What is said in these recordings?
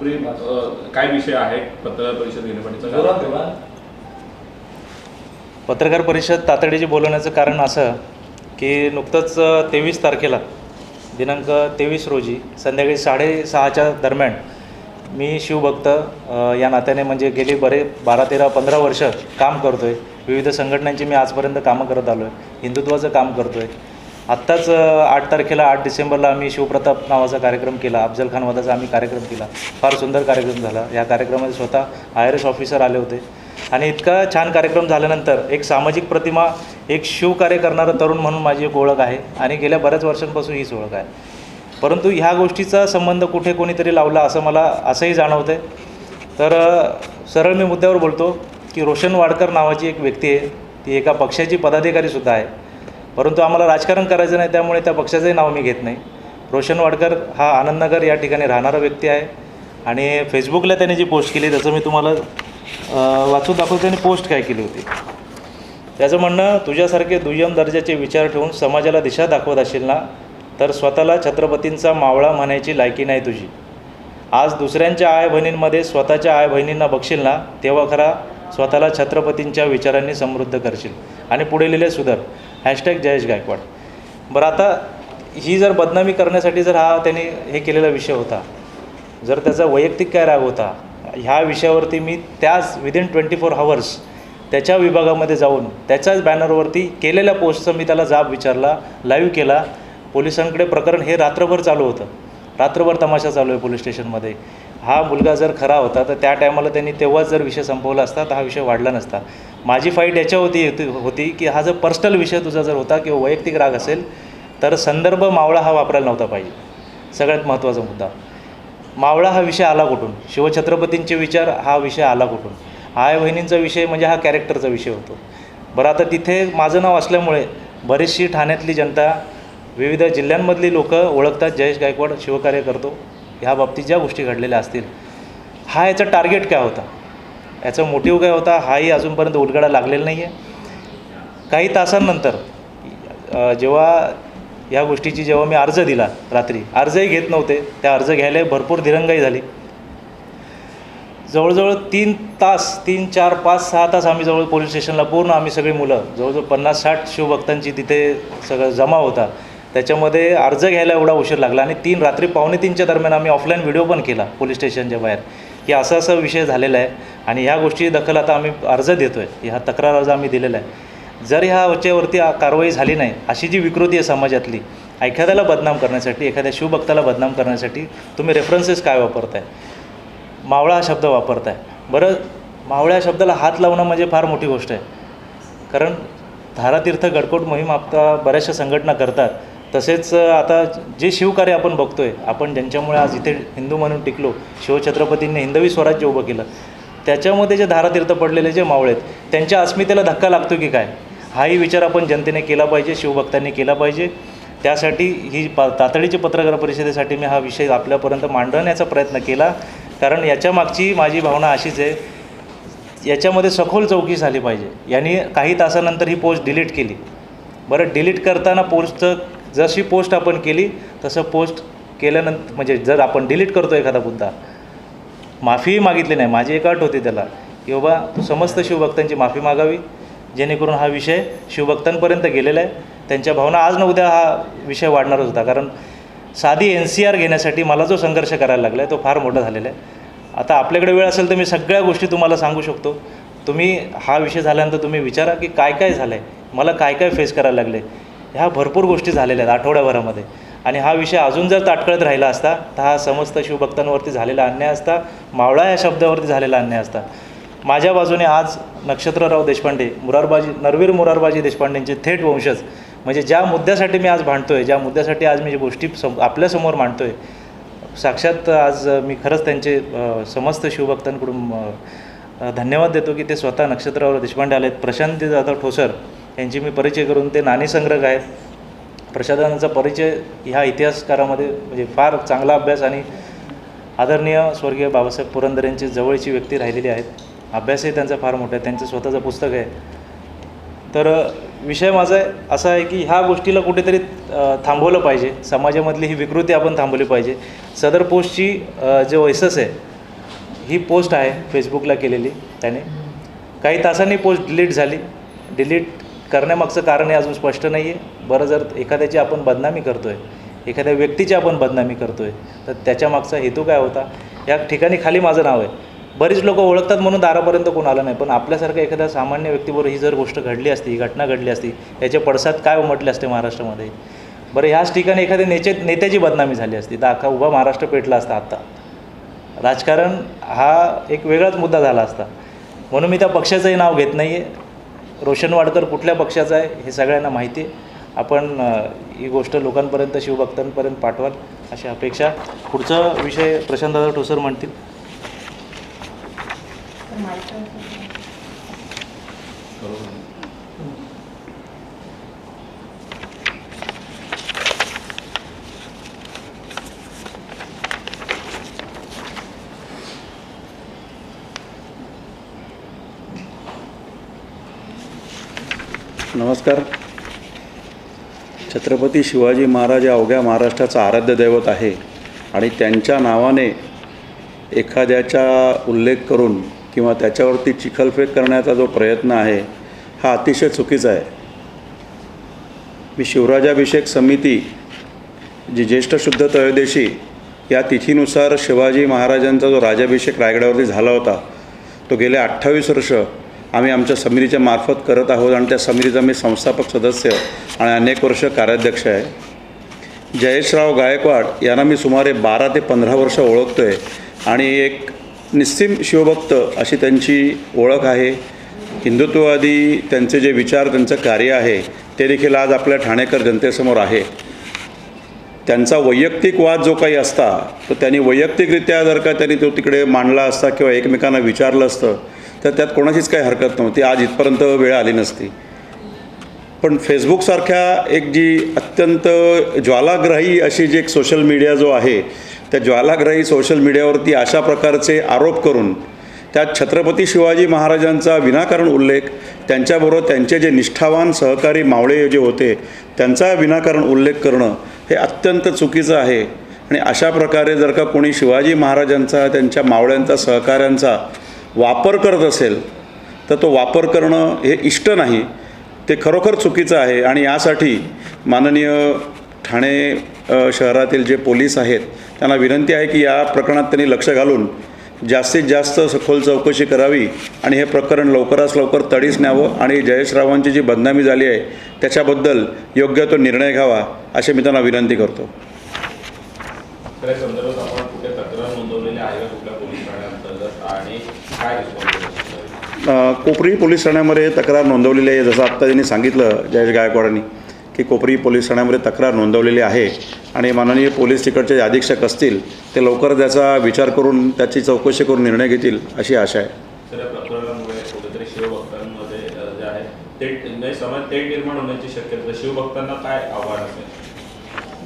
काय विषय आहे पत्रकार परिषद कारण? पत्रकार परिषद तातडीची बोलवण्याचं कारण असं की नुकतंच तेवीस तारखेला दिनांक तेवीस रोजी संध्याकाळी साडेसहाच्या दरम्यान मी शिवभक्त या नात्याने म्हणजे गेली बरे बारा तेरा पंधरा वर्ष काम करतो आहे विविध संघटनांची मी आजपर्यंत कामं करत आलो आहे हिंदुत्वाचं काम करतो आहे आत्ताच आठ तारखेला आठ डिसेंबरला आम्ही शिवप्रताप नावाचा कार्यक्रम केला. अफजल खान वधाचा आम्ही कार्यक्रम केला. फार सुंदर कार्यक्रम झाला. या कार्यक्रमात स्वतः आय आर एस ऑफिसर आले होते. आणि इतका छान कार्यक्रम झाल्यानंतर एक सामाजिक प्रतिमा एक शिवकार्य करणारा तरुण म्हणून माझी एक ओळख आहे. आणि गेल्या बऱ्याच वर्षांपासून हीच ओळख आहे. परंतु ह्या गोष्टीचा संबंध कुठे कोणीतरी लावला असं मला असंही जाणवतं आहे तर सरळ मी मुद्द्यावर बोलतो की रोशन वाडकर नावाची एक व्यक्ती आहे. ती एका पक्षाची पदाधिकारीसुद्धा आहे. परंतु आम्हाला राजकारण करायचं नाही त्यामुळे त्या पक्षाचंही नाव मी घेत नाही. रोशन वाडकर हा आनंदनगर या ठिकाणी राहणारा व्यक्ती आहे. आणि फेसबुकला त्याने जी पोस्ट केली त्याचं मी तुम्हाला वाचून दाखवतो त्याने पोस्ट काय केली होती. त्याचं म्हणणं तुझ्यासारखे दुय्यम दर्जाचे विचार ठेवून समाजाला दिशा दाखवत असेल ना तर स्वतःला छत्रपतींचा मावळा म्हणायची लायकी नाही तुझी. आज दुसऱ्यांच्या आय बहिणींमध्ये स्वतःच्या आय बहिणींना बघशील ना तेव्हा खरा स्वतःला छत्रपतींच्या विचारांनी समृद्ध करशील. आणि पुढे लिहिले सुधर हॅशटॅग जयेश गायकवाड. बरं आता ही जर बदनामी करण्यासाठी जर हा त्यांनी हे केलेला विषय होता जर त्याचा वैयक्तिक काय राग होता ह्या विषयावरती मी त्याच विदिन ट्वेंटी फोर हवर्स त्याच्या विभागामध्ये जाऊन त्याच्याच बॅनरवरती केलेल्या पोस्टचं मी त्याला जाब विचारला लाईव्ह केला. पोलिसांकडे प्रकरण हे रात्रभर चालू होतं. रात्रभर तमाशा चालू आहे पोलीस स्टेशनमध्ये. हा मुलगा जर खरा होता तर त्या टायमाला त्यांनी तेव्हाच जर विषय संपवला असता तर हा विषय वाढला नसता. माझी फाईट याच्या होती होती की हा जर पर्सनल विषय तुझा जर होता किंवा वैयक्तिक राग असेल तर संदर्भ मावळा हा वापरायला नव्हता पाहिजे. सगळ्यात महत्त्वाचा मुद्दा. मावळा हा विषय आला कुठून? शिवछत्रपतींचे विचार हा विषय आला कुठून? आय बहिणींचा विषय म्हणजे हा कॅरेक्टरचा विषय होतो. बरं आता तिथे माझं नाव असल्यामुळे बरीचशी ठाण्यातली जनता विविध जिल्ह्यांमधली लोक ओळखतात. जयेश गायकवाड शिवकार्य करतो. ह्या बाबतीत ज्या गोष्टी घडलेल्या असतील हा याचा टार्गेट काय होता? याचा मोटिव्ह काय होता? हाही अजूनपर्यंत उलगडा लागलेला नाही आहे काही तासांनंतर जेव्हा या गोष्टीची जेव्हा मी अर्ज दिला रात्री अर्जही घेत नव्हते. त्या अर्ज घ्यायला भरपूर दिरंगाई झाली. जवळजवळ तीन तास तीन चार पाच सहा तास आम्ही जवळ पोलीस स्टेशनला पूर्ण आम्ही सगळी मुलं जवळजवळ पन्नास साठ शिवभक्तांची तिथे सगळं जमा होता. त्याच्यामध्ये अर्ज घ्यायला एवढा उशीर लागला आणि तीन रात्री पावणे तीनच्या दरम्यान आम्ही ऑफलाईन व्हिडिओ पण केला पोलीस स्टेशनच्या बाहेर. की असा असा विषय झालेला आहे आणि ह्या गोष्टी दखल आता आम्ही अर्ज देतो आहे ह्या तक्रार अर्ज आम्ही दिलेला आहे. जर ह्या वच्यावरती कारवाई झाली नाही अशी जी विकृती आहे समाजातली एखाद्याला बदनाम करण्यासाठी एखाद्या शिवभक्ताला बदनाम करण्यासाठी तुम्ही रेफरन्सेस काय वापरताय? मावळा हा शब्द वापरताय. बरं मावळ्या शब्दाला हात लावणं म्हणजे फार मोठी गोष्ट आहे. कारण धारातीर्थ गडकोट मोहीम आता बऱ्याचशा संघटना करतात. तसेच आता जे शिवकार्य आपण बघतोय आपण ज्यांच्यामुळे आज इथे हिंदू म्हणून टिकलो शिवछत्रपतींनी हिंदवी स्वराज्य उभं केलं त्याच्यामध्ये जे धारातीर्थ पडलेले जे मावळे आहेत त्यांच्या अस्मितेला धक्का लागतो की काय? हाही विचार आपण जनतेने केला पाहिजे शिवभक्तांनी केला पाहिजे. त्यासाठी ही पा तातडीची पत्रकार परिषदेसाठी मी हा विषय आपल्यापर्यंत मांडण्याचा प्रयत्न केला. कारण याच्या मागची माझी भावना अशीच आहे याच्यामध्ये सखोल चौकी झाली पाहिजे. यांनी काही तासानंतर ही पोस्ट डिलीट केली. बरं डिलीट करताना पोस्टचं जशी पोस्ट आपण केली तसं पोस्ट केल्यानंतर म्हणजे जर आपण डिलीट करतो एखादा मुद्दा माफीही मागितली नाही माझी एक अट होती त्याला की बाबा तू समस्त शिवभक्तांची माफी मागावी जेणेकरून हा विषय शिवभक्तांपर्यंत गेलेला आहे. त्यांच्या भावना आज न उद्या हा विषय वाढणारच होता कारण साधी एन सी आर घेण्यासाठी मला जो संघर्ष करायला लागला आहे तो फार मोठा झालेला आहे. आता आपल्याकडे वेळ असेल तर मी सगळ्या गोष्टी तुम्हाला सांगू शकतो. तुम्ही हा विषय झाल्यानंतर तुम्ही विचारा की काय काय झालं आहे मला काय काय फेस करायला लागले ह्या भरपूर गोष्टी झालेल्या आहेत आठवड्याभरामध्ये. आणि हा विषय अजून जर ताटकळत राहिला असता तर हा समस्त शिवभक्तांवरती झालेला अन्याय असता मावळा या शब्दावरती झालेला अन्याय असता. माझ्या बाजूने आज नक्षत्रराव देशपांडे मुरारबाजी नरवीर मुरारबाजी देशपांडेंचे थेट वंशज. म्हणजे ज्या मुद्द्यासाठी मी आज भांडतो आहे ज्या मुद्द्यासाठी आज मी गोष्टी सम आपल्यासमोर मांडतो आहे साक्षात आज मी खरंच त्यांचे समस्त शिवभक्तांकडून धन्यवाद देतो की ते स्वतः नक्षत्रराव देशपांडे आलेत. प्रशांत जाधव ठोसर यांची मी परिचय करून ते नाणेसंग्रह आहेत. प्रसादांचा परिचय ह्या इतिहासकारामध्ये म्हणजे फार चांगला अभ्यास आणि आदरणीय स्वर्गीय बाबासाहेब पुरंदर यांची जवळची व्यक्ती राहिलेली आहेत. अभ्यासही त्यांचा फार मोठा आहे. त्यांचं स्वतःचं पुस्तक आहे. तर विषय माझा असा आहे की ह्या गोष्टीला कुठेतरी थांबवलं पाहिजे. समाजामधली ही विकृती आपण थांबवली पाहिजे. सदर पोस्टची जे वैसस आहे ही पोस्ट आहे फेसबुकला केलेली त्याने. काही तासांनी पोस्ट डिलीट झाली. डिलीट करण्यामागचं कारण हे अजून स्पष्ट नाही आहे बरं जर एखाद्याची आपण बदनामी करतो आहे एखाद्या व्यक्तीची आपण बदनामी करतो आहे तर त्याच्यामागचा हेतू काय होता? या ठिकाणी खाली माझं नाव आहे. बरीच लोक ओळखतात म्हणून दारापर्यंत कोण आलं नाही पण आपल्यासारख्या एखाद्या सामान्य व्यक्तीबरोबर ही जर गोष्ट घडली असती ही घटना घडली असती याचे पडसाद काय उमटले असते महाराष्ट्रामध्ये? बरं ह्याच ठिकाणी एखाद्या नेते नेत्याची बदनामी झाली असती. तर अख्खा उभा महाराष्ट्र पेटला असता आत्ता राजकारण हा एक वेगळाच मुद्दा झाला असता. म्हणून मी त्या पक्षाचंही नाव घेत नाही आहे रोशन वाडकर कुठल्या पक्षाचा आहे हे सगळ्यांना माहिती आहे. आपण ही गोष्ट लोकांपर्यंत शिवभक्तांपर्यंत पाठवाल अशी अपेक्षा. पुढचा विषय प्रशांतदादा ठोसर म्हणतील. नमस्कार. छत्रपती शिवाजी महाराज या अवघ्या महाराष्ट्राचं आराध्य दैवत आहे आणि त्यांच्या नावाने एखाद्याचा उल्लेख करून किंवा त्याच्यावरती चिखलफेक करण्याचा जो प्रयत्न आहे हा अतिशय चुकीचा आहे. मी शिवराजाभिषेक समिती जी ज्येष्ठ शुद्ध त्रयोदशी या तिथीनुसार शिवाजी महाराजांचा जो राजाभिषेक रायगडावरती झाला होता तो गेले अठ्ठावीस वर्ष आम्ही आमच्या समितीच्या मार्फत करत आहोत आणि त्या समितीचा मी संस्थापक सदस्य आणि अनेक वर्ष कार्याध्यक्ष आहे. जयेशराव गायकवाड यांना मी सुमारे बारा ते पंधरा वर्ष ओळखतो आहे आणि एक निस्सीम शिवभक्त अशी त्यांची ओळख आहे. हिंदुत्ववादी त्यांचे जे विचार त्यांचं कार्य आहे ते देखील आज आपल्या ठाणेकर जनतेसमोर आहे. त्यांचा वैयक्तिक वाद जो काही असता तो त्यांनी वैयक्तिकरित्या जर का त्यांनी तो तिकडे मांडला असता किंवा एकमेकांना विचारलं असतं तर त्यात कोणाचीच काही हरकत नव्हती. आज इथपर्यंत वेळ आली नसती. पण फेसबुकसारख्या एक जी अत्यंत ज्वालाग्राही अशी जी एक सोशल मीडिया जो आहे त्या ज्वालाग्राही सोशल मीडियावरती अशा प्रकारचे आरोप करून त्यात छत्रपती शिवाजी महाराजांचा विनाकारण उल्लेख त्यांच्याबरोबर त्यांचे जे निष्ठावान सहकारी मावळे जे होते त्यांचा विनाकारण उल्लेख करणं हे अत्यंत चुकीचं आहे. आणि अशा प्रकारे जर का कोणी शिवाजी महाराजांचा त्यांच्या मावळ्यांचा सहकाऱ्यांचा वापर करत असेल तर तो वापर करणं हे इष्ट नाही. ते खरोखर चुकीचं आहे आणि यासाठी माननीय ठाणे शहरातील जे पोलीस आहेत त्यांना विनंती आहे की या प्रकरणात त्यांनी लक्ष घालून जास्तीत जास्त सखोल चौकशी करावी आणि हे प्रकरण लवकरात लवकर तडीस न्यावं आणि जयेशरावांची जी बदनामी झाली आहे त्याच्याबद्दल योग्य तो निर्णय घ्यावा अशी मी त्यांना विनंती करतो तर या संदर्भात आपण कुठे तक्रार नोंदवलेली आहे का कुठल्या पोलीस ठाण्याअंतर्गत आणि काय रिस्पॉन्स अ, कोपरी पोलीस ठाण्यामध्ये तक्रार नोंदवलेली आहे. जसं आत्ता त्यांनी सांगितलं जयेश गायकवाडांनी की कोपरी पोलीस ठाण्यामध्ये तक्रार नोंदवलेली आहे आणि माननीय पोलीस तिकडचे जे अधीक्षक असतील ते लवकर त्याचा विचार करून त्याची चौकशी करून निर्णय घेतील अशी आशा आहे. तर या प्रकरणामुळे कुठेतरी शिवभक्तांमध्ये अ, जे आहे ते नाही समाज तेढ निर्माण होण्याची शक्यता आहे. शिवभक्तांना काय आव्हान असेल?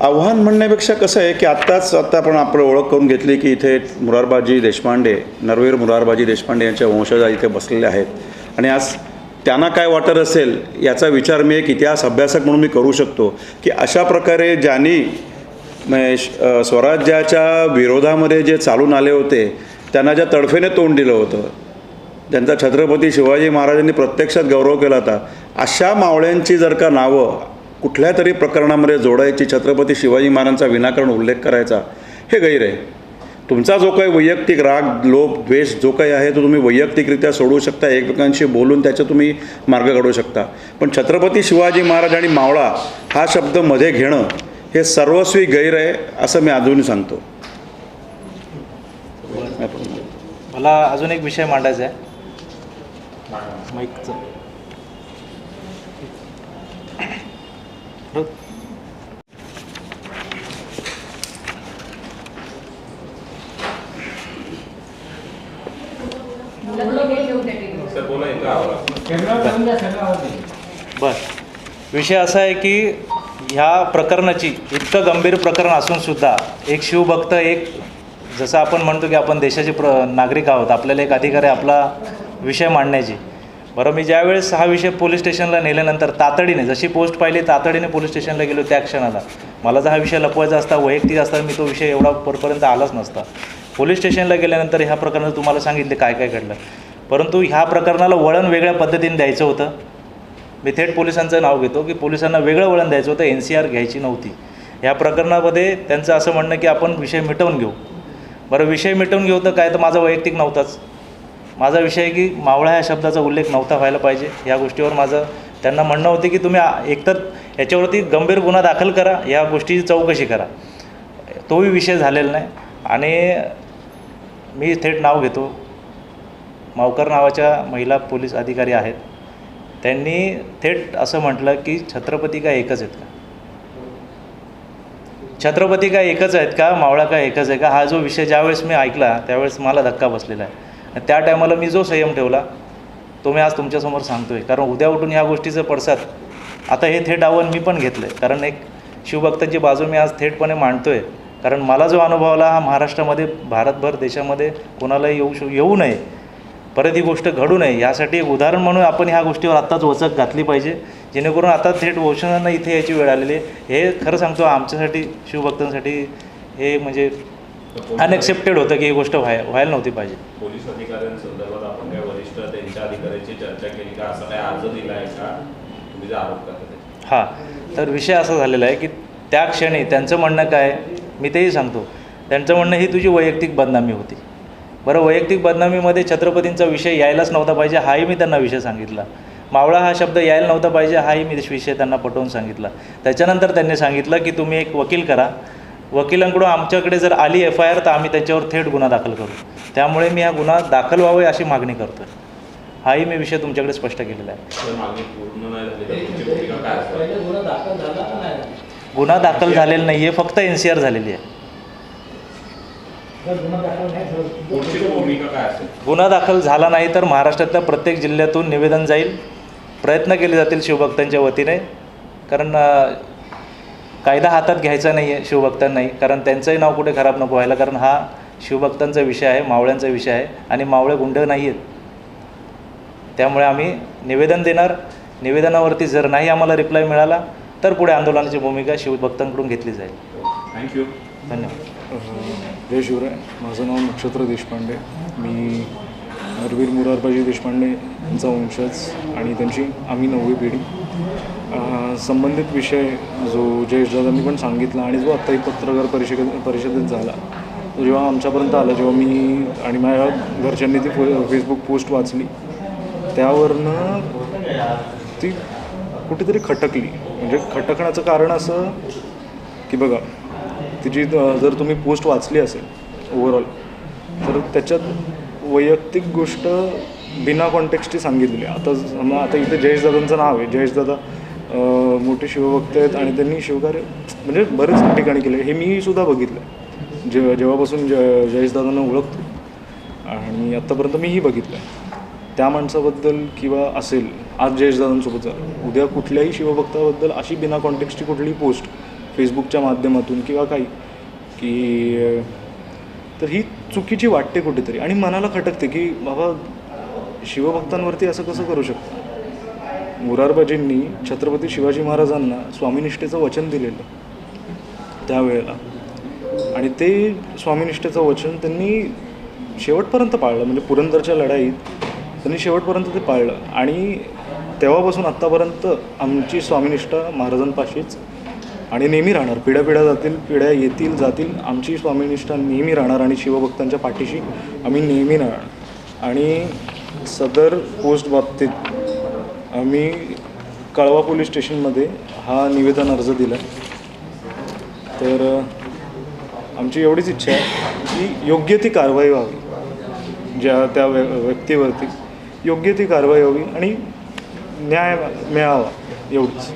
आव्हान म्हणण्यापेक्षा कसं आहे की आत्ताच आत्ता आपण आपण ओळख करून घेतली की इथे मुरारबाजी देशपांडे नरवीर मुरारबाजी देशपांडे यांच्या वंशजा इथे बसलेले आहेत. आणि आज त्यांना काय वाटत असेल याचा विचार मी एक इतिहास अभ्यासक म्हणून मी करू शकतो की अशा प्रकारे ज्यांनी श- स्वराज्याच्या विरोधामध्ये जे चालून आले होते त्यांना ज्या तडफेने तोंड दिलं होतं ज्यांचा छत्रपती शिवाजी महाराजांनी प्रत्यक्षात गौरव केला होता अशा मावळ्यांची जर का नावं कुठल्या तरी प्रकरणामध्ये जोडायची छत्रपती शिवाजी महाराजांचा विनाकारण उल्लेख करायचा हे गैर आहे. तुमचा जो काही वैयक्तिक राग लोभ द्वेष जो काही आहे तो तुम्ही वैयक्तिकरित्या सोडवू शकता एकमेकांशी बोलून त्याचा तुम्ही मार्ग काढू शकता. पण छत्रपती शिवाजी महाराज आणि मावळा हा शब्दमध्ये घेणं हे सर्वस्वी गैर आहे असं मी अजूनही सांगतो. मला अजून एक विषय मांडायचा आहे. बर विषय असा आहे की ह्या प्रकरणाची इतकं गंभीर प्रकरण असूनसुद्धा एक शिवभक्त एक जसं आपण म्हणतो की आपण देशाचे प्र नागरिक आहोत आपल्याला एक अधिकार आहे आपला विषय मांडण्याची. बरं मी ज्यावेळेस हा विषय पोलीस स्टेशनला नेल्यानंतर तातडीने जशी पोस्ट पाहिली तातडीने पोलीस स्टेशनला गेलो त्या क्षणाला. मला जर हा विषय लपवायचा असता वैयक्तिक असता मी तो विषय एवढा परपर्यंत आलाच नसता. पोलीस स्टेशनला गेल्यानंतर ह्या प्रकरणात तुम्हाला सांगितले काय काय घडलं? परंतु ह्या प्रकरणाला वळण वेगळ्या पद्धतीने द्यायचं होतं. मी थेट पोलिसांचं नाव घेतो की पोलिसांना वेगळं वळण द्यायचं होतं एन सी आर घ्यायची नव्हती. या प्रकरणामध्ये त्यांचं असं म्हणणं की आपण विषय मिटवून घेऊ. बरं विषय मिटवून घेऊ तर काय? तर माझा वैयक्तिक नव्हताच. माझा विषय आहे की मावळा ह्या शब्दाचा उल्लेख नव्हता व्हायला पाहिजे. या गोष्टीवर माझं त्यांना म्हणणं होते की तुम्ही एकतर याच्यावरती गंभीर गुन्हा दाखल करा या गोष्टीची चौकशी करा. तोही विषय झालेला नाही. आणि मी थेट नाव घेतो. मावकर नावाच्या महिला पोलीस अधिकारी आहेत. त्यांनी थेट असं म्हटलं की छत्रपती काय एकच आहेत का? छत्रपती काय एकच आहेत का? मावळा काय एकच आहे का? हा जो विषय ज्यावेळेस मी ऐकला त्यावेळेस मला धक्का बसलेला आहे. आणि त्या टायमाला मी जो संयम ठेवला तो मी आज तुमच्यासमोर सांगतो आहे कारण उद्या उठून ह्या गोष्टीचं पडसाद आता हे थेट आव्हान मी पण घेतलं आहे कारण एक शिवभक्तांची बाजू मी आज थेटपणे मांडतो आहे कारण मला जो अनुभव आला हा महाराष्ट्रामध्ये भारतभर देशामध्ये कोणालाही येऊ शक येऊ नये परत ही गोष्ट घडू नये. यासाठी एक उदाहरण म्हणून आपण ह्या गोष्टीवर आत्ताच वचक घातली पाहिजे. जेणेकरून आता थेट वंशजांना इथे यायची वेळ आलेली आहे. हे खरं सांगतो आमच्यासाठी शिवभक्तांसाठी हे म्हणजे अनएक्सेप्टेड होतं की ही गोष्ट व्हाय व्हायला नव्हती पाहिजे. पोलीस अधिकाऱ्यांसंदर्भात आपण काय वरिष्ठ त्यांच्या अधिकाऱ्यांची चर्चा केली का? असं काय अर्ज दिला आहे का? तुम्ही जे आरोप करता हां. तर विषय असा झालेला आहे की त्या क्षणी त्यांचं म्हणणं काय? मी तेही सांगतो. त्यांचं म्हणणं ही तुझी वैयक्तिक बदनामी होती. बरं वैयक्तिक बदनामीमध्ये छत्रपतींचा विषय यायलाच नव्हता पाहिजे हाही मी त्यांना विषय सांगितला. मावळा हा शब्द यायला नव्हता पाहिजे हाही मी विषय त्यांना पटवून सांगितला. त्याच्यानंतर त्यांनी सांगितलं की तुम्ही एक वकील करा. वकिलांकडून आमच्याकडे जर आली एफ आय आर तर आम्ही त्यांच्यावर थेट गुन्हा दाखल करू. त्यामुळे मी हा गुन्हा दाखल व्हावे अशी मागणी करतो हाही मी विषय तुमच्याकडे स्पष्ट केलेला आहे. गुन्हा दाखल झालेला नाही? आहे फक्त एन सी आर झालेली आहे पुढची भूमिका काय असेल गुन्हा दाखल झाला नाही तर महाराष्ट्रातल्या प्रत्येक जिल्ह्यातून निवेदन जाईल. प्रयत्न केले जातील शिवभक्तांच्या वतीने. कारण कायदा हातात घ्यायचा नाही आहे शिवभक्तांनाही. कारण त्यांचंही नाव कुठे खराब नको व्हायला. कारण हा शिवभक्तांचा विषय आहे मावळ्यांचा विषय आहे आणि मावळे गुंड नाही आहेत त्यामुळे आम्ही निवेदन देणार. निवेदनावरती जर नाही आम्हाला रिप्लाय मिळाला तर पुढे आंदोलनाची भूमिका शिवभक्तांकडून घेतली जाईल. थँक्यू धन्यवाद. जय शिवराय हो माझं नाव नक्षत्र देशपांडे. मी नरवीर मुरारबाजी देशपांडे यांचा वंशज आणि त्यांची आम्ही नववी पिढी. संबंधित विषय जो जयेशदादांनी पण सांगितला आणि जो आत्ताही पत्रकार परिषदे परिषदेत झाला तो जेव्हा आमच्यापर्यंत आला जेव्हा मी आणि माझ्या घरच्यांनी ती फेसबुक पोस्ट वाचली त्यावरनं ती कुठेतरी खटकली. म्हणजे खटकण्याचं कारण असं की बघा तिची जर तुम्ही पोस्ट वाचली असेल ओव्हरऑल तर त्याच्यात वैयक्तिक गोष्ट बिना कॉन्टेक्स्टची सांगितली. आहे आता समजा आता इथे जयेशदादांचं नाव आहे. जयेशदादा मोठे शिवभक्त आहेत आणि त्यांनी शिवकार्य म्हणजे बरेच ठिकाणी केले. हे मी सुद्धा बघितलं आहे जे जेव्हापासून ज जयेशदादांना ओळखतो. आणि आत्तापर्यंत मीही बघितलं आहे त्या माणसाबद्दल किंवा असेल आज जयेशदादांसोबत झालं उद्या कुठल्याही शिवभक्ताबद्दल अशी बिना कॉन्टेक्स्टची कुठलीही पोस्ट फेसबुकच्या माध्यमातून किंवा काही की तर ही चुकीची वाटते कुठेतरी. आणि मनाला खटकते की बाबा शिवभक्तांवरती असं कसं करू शकतो? मुरारबाजींनी छत्रपती शिवाजी महाराजांना स्वामीनिष्ठेचं वचन दिलेलं त्यावेळेला. आणि ते स्वामीनिष्ठेचं वचन त्यांनी शेवटपर्यंत पाळलं. म्हणजे पुरंदरच्या लढाईत त्यांनी शेवटपर्यंत ते पाळलं. आणि तेव्हापासून आत्तापर्यंत आमची स्वामीनिष्ठा महाराजांपाशीच आणि नेहमी राहणार. पिढ्या पिढ्या जातील पिढ्या येतील जातील. आमची स्वामीनिष्ठा नेहमी राहणार आणि शिवभक्तांच्या पाठीशी आम्ही नेहमी राहणार. आणि सदर पोस्ट बाबतीत आम्ही कळवा पोलीस स्टेशनमध्ये हा निवेदन अर्ज दिला. तर आमची एवढीच इच्छा आहे की योग्य ती कारवाई व्हावी. ज्या त्या व्य व्यक्तीवरती योग्य ती कारवाई व्हावी आणि न्याय मिळावा एवढीच.